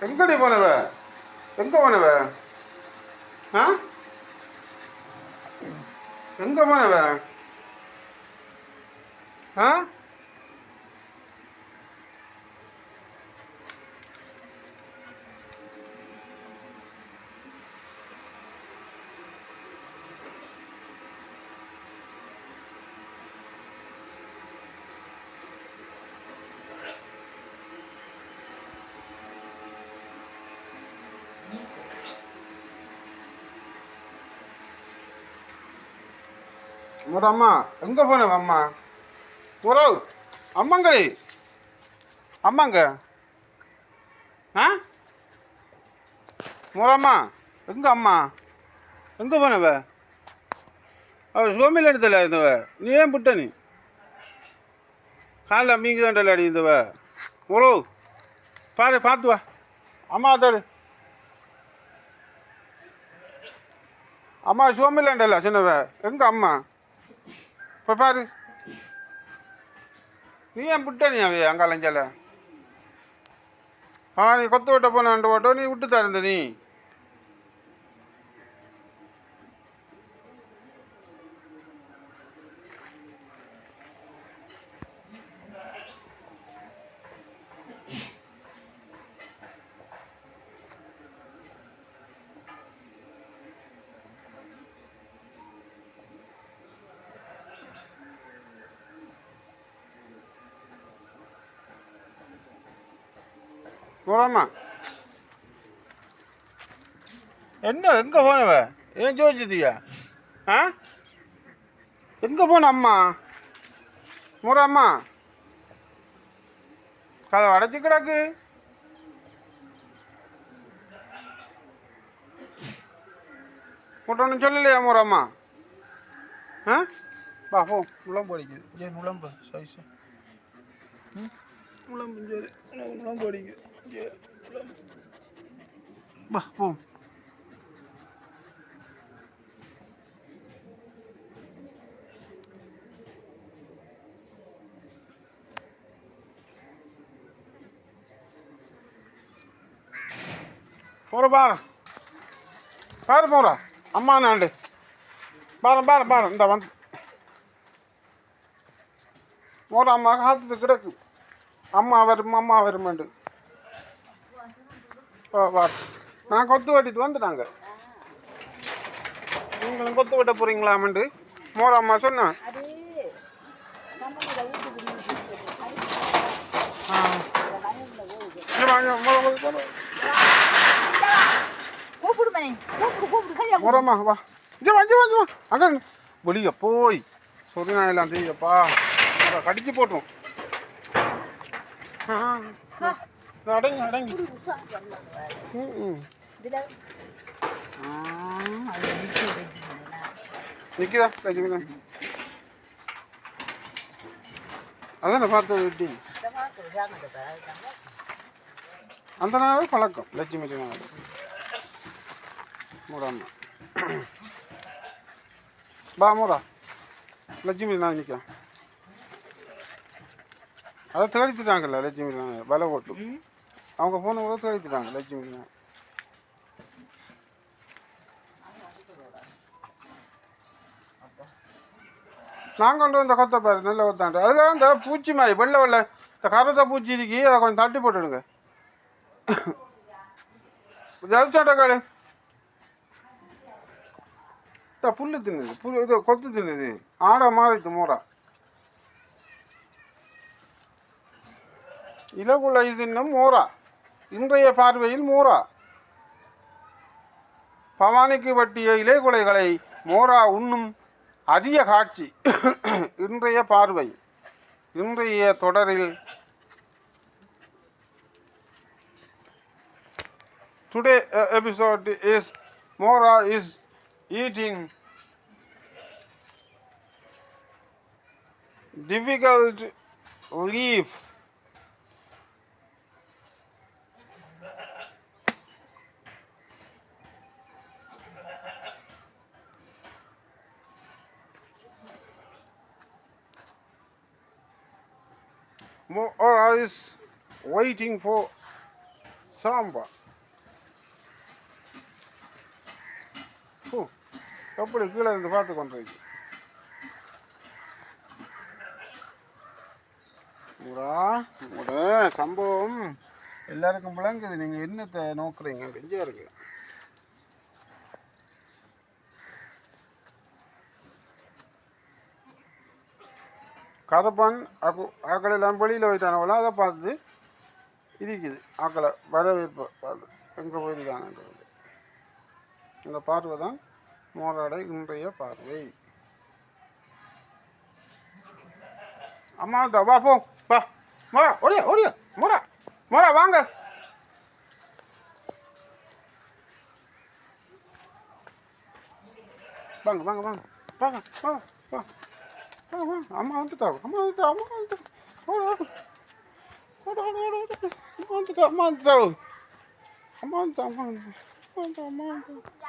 எங்கடி போனவ? எங்க போனவ? ஆ? எங்க போனவ? ஆ? ஒரு அம்மா? எங்கே போனவ அம்மா? உறவு அம்மாங்கடி. அம்மாங்க. ஆ? முறம்மா எங்கே அம்மா? எங்கே போனவ? அவ சோமியில் இடத்துல இருந்தவ நீ ஏன் புட்ட நீ? காலைல மீங்க தான் அடி இருந்தவ உறவு பாரு பார்த்து வா. அம்மா அதோடு அம்மா சோமிலாண்டல்ல சின்னவ எங்கே அம்மா? இப்போ பாரு. நீ ஏன் விட்ட நீ அவைய அங்காலஞ்சால ஆ நீ கொத்து விட்ட போன ரெண்டு ஓட்டோ நீ விட்டு தருந்த நீ? போறாமா என்ன எங்கே போனவ? ஏன் ஜோதிச்சியா ஆ? எங்கே போன அம்மா? முறம்மா கதை அடைச்சி கிடக்கு. ஒன்று சொல்லலையா முறம்மா ஆ? வா போ. முழம்பு அடிக்குது. ஏன் முழம்பு சைஸ் முழம்பு சரி. உனக்கு முழம்பு அடிக்குது. Bah, boom. வா போற பாரு. பாரு போறா அம்மா நாண்டு பாரு பாரு பாரு. இந்த வந்து. போற அம்மா காத்துட்டு கிடக்கு. அம்மா வரும் அம்மா வருமாண்டு வா நான் கொத்து வெட்டிட்டு வந்துட்டாங்க. நீங்களும் கொத்து வெட்ட போறீங்களாமண்டு மோர அம்மா சொன்னேன் மோரம்மா வா. இங்கே வா இங்கே வா இங்கே வா. அங்கே வெளியே போய். சொறி நாயெல்லாம் அட, கடிச்சு போட்டுரும் ஆ, அடங்கி அடங்கி ம் ம் அதான் பார்த்தது எப்படி அந்த நாள் பழக்கம் லட்சுமி நாள் மூடாம பா மூடா லட்சுமி நான் நிற்க அதை தேடித்துட்டாங்கல்ல லட்சுமி நாள் விலை போட்டு அவங்க போன கூட தேடித்துட்டாங்க லட்சுமி நாங்கள் நான் கொண்டு வந்த கொத்த பாரு நல்ல கொத்தாண்டு அதில் இந்த பூச்சி மாதிரி வெள்ளை வெள்ளை இந்த கருத்த பூச்சி இருக்கி அதை கொஞ்சம் தட்டி போட்டுடுங்க. ஜலிச்சோட்டக்காளு இந்த புல் தின்னுது புல் இது கொத்து தின்னுது. ஆடை மாறித்து மூடா இலகுல இதுன்னும் மோரா. இன்றைய பார்வையில் மோரா. பவானிக்கு வட்டிய இலைகுலைகளை மோரா உண்ணும் அதிக காட்சி. இன்றைய பார்வை. இன்றைய தொடரில் today episode is more is eating difficult difficult leaf. Or is waiting for சாம்பா ஓ எப்படி கீழே இருந்து பார்த்து கொண்டிருக்கு? உங்களா உங்களோட சம்பவம். எல்லாருக்கும் விளங்குது. நீங்கள் என்னத்தை நோக்குறீங்க? பெஞ்சா இருக்குது கதப்பான் அக்கு ஆக்களை எல்லாம் வெளியில் போயிட்டானவளோ அதை பார்த்து இருக்குது ஆக்களை வரவேற்பு பார்த்து எங்கே போயிருக்காங்கன்றது இந்த பார்வை தான் மோராடை இன்றைய பார்வை. அம்மா தா வா போ வா. மோரா ஓடியா ஓடியா மோரா மோரா வாங்க. வாங்க வாங்க வாங்க. வாங்க வாங்க வாங்க అమ్మ అంతుతావు అమ్మ అంతుతావు అమ్మ అంతుతావు అమ్మ అంతుతావు అమ్మ అంతా అమ్మ అంతా అమ్మ అంతా